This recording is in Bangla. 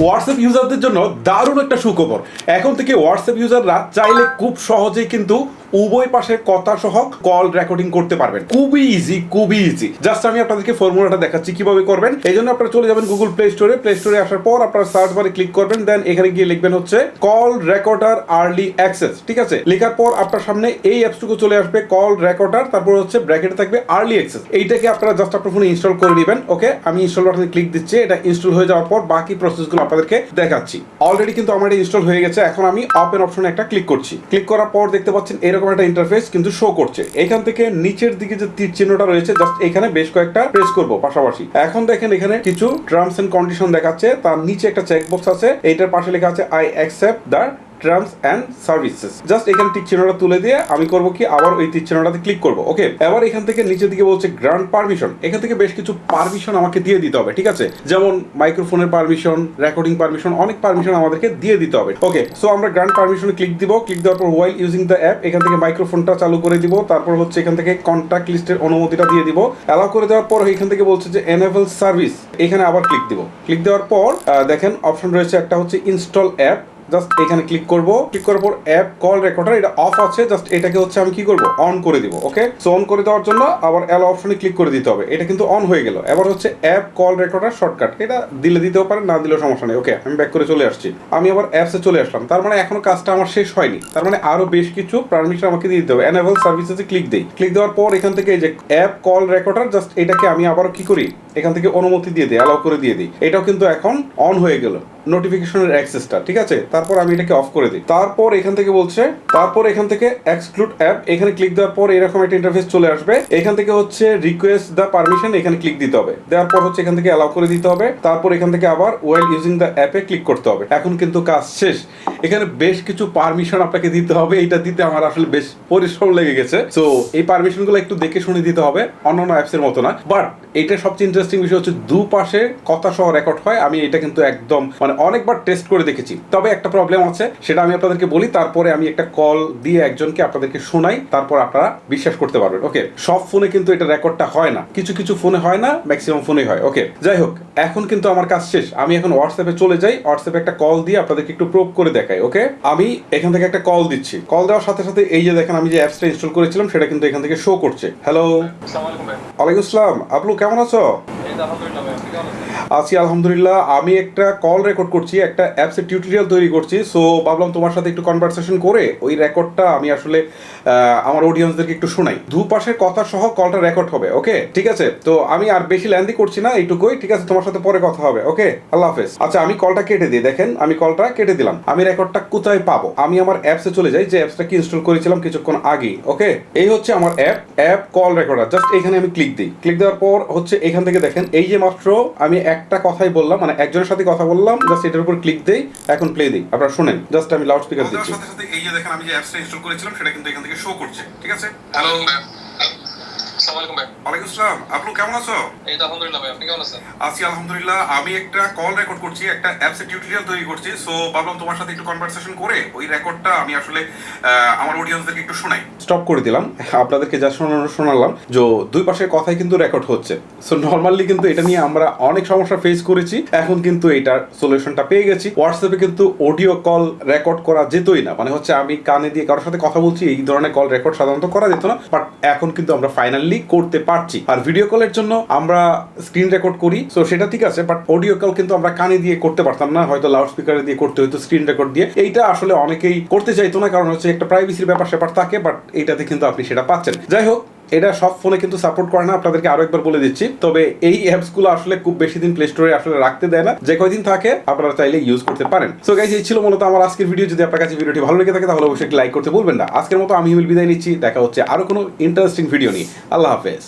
হোয়াটসঅ্যাপ ইউজারদের জন্য দারুণ একটা সুখবর। এখন থেকে হোয়াটসঅ্যাপ ইউজাররা চাইলে খুব সহজেই কিন্তু উভয় পাশের কথা সহ কল রেকর্ডিং করতে পারবেন। খুবই ইজি খুবই ইজি জাস্ট আমি আপনাদেরকে ফর্মুলাটা দেখাচ্ছি, কীভাবে করবেন। এই জন্য আপনারা চলে যাবেন গুগল প্লে স্টোরে প্লে স্টোরে আসার পর আপনারা সার্চ বারে ক্লিক করবেন দেন এখানে গিয়ে লিখবেন হচ্ছে কল রেকর্ডার আর্লি অ্যাক্সেস ঠিক আছে? লেখার পর আপনার সামনে এই অ্যাপসটুকু চলে আসবে কল রেকর্ডার তারপর হচ্ছে ব্র্যাকেটে থাকবে আর্লি অ্যাক্সেস এইটাকে আপনারা জাস্ট আপনার ফোনে ইনস্টল করে নেবেন ওকে আমি ইনস্টল বাটনে ক্লিক দিচ্ছি, এটা ইনস্টল হয়ে যাওয়ার পর বাকি প্রসেসগুলো আপনাদেরকে দেখাচ্ছি। অলরেডি কিন্তু আমার ইনস্টল হয়ে গেছে। এখন আমি ওপেন অপশনে একটা ক্লিক করছি। ক্লিক করার পর দেখতে পাচ্ছেন এরকম একটা ইন্টারফেস কিন্তু শো করছে। এখান থেকে নিচের দিকে যে তীর চিহ্নটা রয়েছে জাস্ট এখানে বেশ কয়েকটা প্রেস করব পাশাপাশি। এখন দেখেন এখানে কিছু টার্মস এন্ড কন্ডিশন দেখাচ্ছে। তার নিচে একটা চেকবক্স আছে। এইটার পাশে লেখা আছে I accept the terms and services just এখানে টিক চিহ্নটা তুলে দিয়ে আমি করব কি, আবার ওই টিক চিহ্নটাতে ক্লিক করব ওকে এবার এখান থেকে নিচের দিকে বলছে গ্রান্ট পারমিশন এখান থেকে বেশ কিছু পারমিশন আমাকে দিয়ে দিতে হবে, ঠিক আছে? যেমন মাইক্রোফোনের পারমিশন রেকর্ডিং পারমিশন অনেক পারমিশন আমাদেরকে দিয়ে দিতে হবে ওকে সো আমরা গ্রান্ট পারমিশন ক্লিক দিব ক্লিক দেওয়ার পর ওয়াইল ইউজিং দ্য অ্যাপ এখান থেকে মাইক্রোফোনটা চালু করে দিব, তারপর হচ্ছে এখান থেকে কন্ট্যাক্ট লিস্টের অনুমতিটা দিয়ে দিব। অ্যালাউ করে দেওয়ার পর এখান থেকে বলছে যে এনেবল সার্ভিস এখানে আবার ক্লিক দিব। ক্লিক দেওয়ার পর দেখেন অপশন রয়েছে একটা হচ্ছে ইনস্টল অ্যাপ জাস্ট এখানে ক্লিক করব। ক্লিক করার পর অ্যাপ, কল রেকর্ডার, এটা অফ আছে, জাস্ট এটাকে হচ্ছে আমি কি করব? অন করে দিব, ওকে? সো অন করে দেওয়ার জন্য আবার অ্যালো অপশনে ক্লিক করে দিতে হবে। এটা কিন্তু অন হয়ে গেল। এবার হচ্ছে অ্যাপ, কল রেকর্ডার, শর্টকাট। এটা দিলে দিতেও পারেন, না দিলেও সমস্যা নেই। ওকে, আমি ব্যাক করে চলে আসছি। আমি আবার অ্যাপসে চলে আসলাম। তার মানে এখনও কাজটা আমার শেষ হয়নি। তার মানে আরও বেশ কিছু পারমিশন আমাকে দিয়ে দিতে হবে। এনেবল সার্ভিসেসে ক্লিক দেই। ক্লিক দেওয়ার পর এখান থেকে যে অ্যাপ, কল রেকর্ডার, জাস্ট এটাকে আমি আবার কি করি? এখান থেকে অনুমতি দিয়ে দিই অ্যালাউ করে দিয়ে দিই। এটাও কিন্তু এখন অন হয়ে গেল নোটিফিকেশনের অ্যাক্সেসটা ঠিক আছে? তারপর আমি এটাকে অফ করে দিই। তারপর এখান থেকে বলছে, তারপর এখান থেকে এক্সক্লুড অ্যাপ এখানে ক্লিক দেওয়ার পর এরকম একটা ইন্টারফেস চলে আসবে। এখান থেকে হচ্ছে রিকোয়েস্ট দ্য পারমিশন এখানে ক্লিক দিতে হবে। দেওয়ার পর হচ্ছে এখান থেকে অ্যালাউ করে দিতে হবে। তারপর এখান থেকে আবার ওয়েল ইউজিং দ্য অ্যাপে ক্লিক করতে হবে। এখন কিন্তু কাজ শেষ। এখানে বেশ কিছু পারমিশন আপনাকে দিতে হবে। এটা দিতে আমার আসলে বেশ পরিশ্রম লেগে গেছে। তো এই পারমিশনগুলো একটু দেখে শুনে দিতে হবে। অন্যান্য অ্যাপসের মতো না। বাট এটা সবচেয়ে ইন্টারেস্টিং বিষয় হচ্ছে দুপাশে কথা সহ রেকর্ড হয়। আমি এটা কিন্তু একদম মানে অনেকবার টেস্ট করে দেখেছি। তবে একটা প্রবলেম আছে সেটা আমি আপনাদেরকে বলি তারপরে আমি একটা কল দিয়ে একজনকে আপনাদেরকে শোনাই তারপর আপনারা বিশ্বাস করতে পারবেন। ওকে সব ফোনে কিন্তু এটা রেকর্ডটা হয় না। কিছু কিছু ফোনে হয় না ম্যাক্সিমাম ফোনেই হয়। ওকে যাই হোক এখন কিন্তু আমার কাজ শেষ। আমি এখন হোয়াটসঅ্যাপে চলে যাই হোয়াটসঅ্যাপে একটা কল দিয়ে আপনাদেরকে একটু প্রোভ করে দেখাই ওকে আমি এখান থেকে একটা কল দিচ্ছি। কল দেওয়ার সাথে সাথে এই যে দেখেন আমি যে অ্যাপসটা ইনস্টল করেছিলাম সেটা কিন্তু এখান থেকে শো করছে। হ্যালো আলাইকুম ওয়ালাইকুম আসসালাম। আপলু কেমন আছো? এই তো আলহামদুলিল্লাহ ভাই আপনি কেমন আছেন আছি আলহামদুলিল্লাহ। আমি একটা কল রেকর্ড করছি, একটা অ্যাপসের টিউটোরিয়াল তৈরি করছি। সো ভাবলাম তোমার সাথে একটু কনভারসেশন করে ওই রেকর্ডটা আমি আসলে আমার অডিয়েন্সদেরকে একটু শোনাই। দুপাশের কথা সহ কলটা রেকর্ড হবে ওকে ঠিক আছে? তো আমি আর বেশি ল্যান্দি করছি না এইটুকুই, ঠিক আছে? তোমার সাথে পরে কথা হবে ওকে আল্লাহ হাফেজ। আচ্ছা আমি কলটা কেটে দিই, দেখেন, আমি কলটা কেটে দিলাম। আমি রেকর্ডটা কোথায় পাবো? আমি আমার অ্যাপসে চলে যাই, যে অ্যাপসটা কি ইনস্টল করেছিলাম কিছুক্ষণ আগে ওকে এই হচ্ছে আমার app app call recorder just এখানে আমি ক্লিক দিই। ক্লিক দেওয়ার পর হচ্ছে এখান থেকে দেখেন, এই যে মাত্র আমি একটা কথাই বললাম মানে একজনের সাথে কথা বললাম জাস্ট এটার উপর ক্লিক দেই এখন প্লে দিই। আপনারা শুনেন জাস্ট আমি লাউড স্পিকার দিচ্ছি। সাথে সাথে এই যে দেখেন আমি যে অ্যাপসটা ইনস্টল করেছিলাম সেটা কিন্তু এখান থেকে শো করছে ঠিক আছে? হ্যালো আসসালামু আলাইকুম ভাই। ওয়ালাইকুম আসসালাম। আপনি কেমন আছো? এই তো আলহামদুলিল্লাহ ভাই আপনি কেমন আছেন? আছি আলহামদুলিল্লাহ। আমি একটা কল রেকর্ড করছি একটা অ্যাপসের টিউটোরিয়াল তৈরি করছি। সো ভাবলাম তোমার সাথে একটু কনভারসেশন করে ওই রেকর্ডটা আমি আসলে আমার অডিয়েন্সদেরকে একটু শোনাই। স্টপ করে দিলাম। আপনাদেরকে যা শোনানো শোনালাম যে দুই পাশের কথাই কিন্তু রেকর্ড হচ্ছে। সো নর্মালি কিন্তু এটা নিয়ে আমরা অনেক সমস্যা ফেস করেছি। এখন কিন্তু এটার সলিউশনটা পেয়ে গেছি। হোয়াটসঅ্যাপে কিন্তু অডিও কল রেকর্ড করা যেতই না। মানে হচ্ছে আমি কানে দিয়ে কারোর সাথে কথা বলছি এই ধরনের কল রেকর্ড সাধারণত করা যেত না। বাট এখন কিন্তু আমরা ফাইনালি করতে পারছি। আর ভিডিও কলের জন্য আমরা স্ক্রিন রেকর্ড করি। সো সেটা ঠিক আছে বাট অডিও কল কিন্তু আমরা কানে দিয়ে করতে পারতাম না। হয়তো লাউড স্পিকারে দিয়ে করতে হতো স্ক্রিন রেকর্ড দিয়ে। এইটা আসলে অনেকেই করতে চাইতো না, কারণ হচ্ছে একটা প্রাইভেসির ব্যাপার স্যাপার থাকে বাট এইটাতে কিন্তু আপনি সেটা পাচ্ছেন যাই হোক এটা সব ফোনে কিন্তু সাপোর্ট করে না, আপনাদেরকে আরও একবার বলে দিচ্ছি। তবে এই অ্যাপসগুলো আসলে খুব বেশি দিন প্লে স্টোরে আসলে রাখতে দেয় না। যে কয়দিন থাকে, আপনারা চাইলে ইউজ করতে পারেন। সো গাইজ এই ছিল মূলত আমার আজকের ভিডিও যদি আপনার কাছে ভিডিওটি ভালো লেগে থাকে, তাহলে অবশ্যই লাইক করতে ভুলবেন না। আজকের মতো আমি হিমেল বিদায় নিচ্ছি। দেখা হচ্ছে আরও কোনো ইন্টারেস্টিং ভিডিও নিয়ে। আল্লাহ হাফেজ।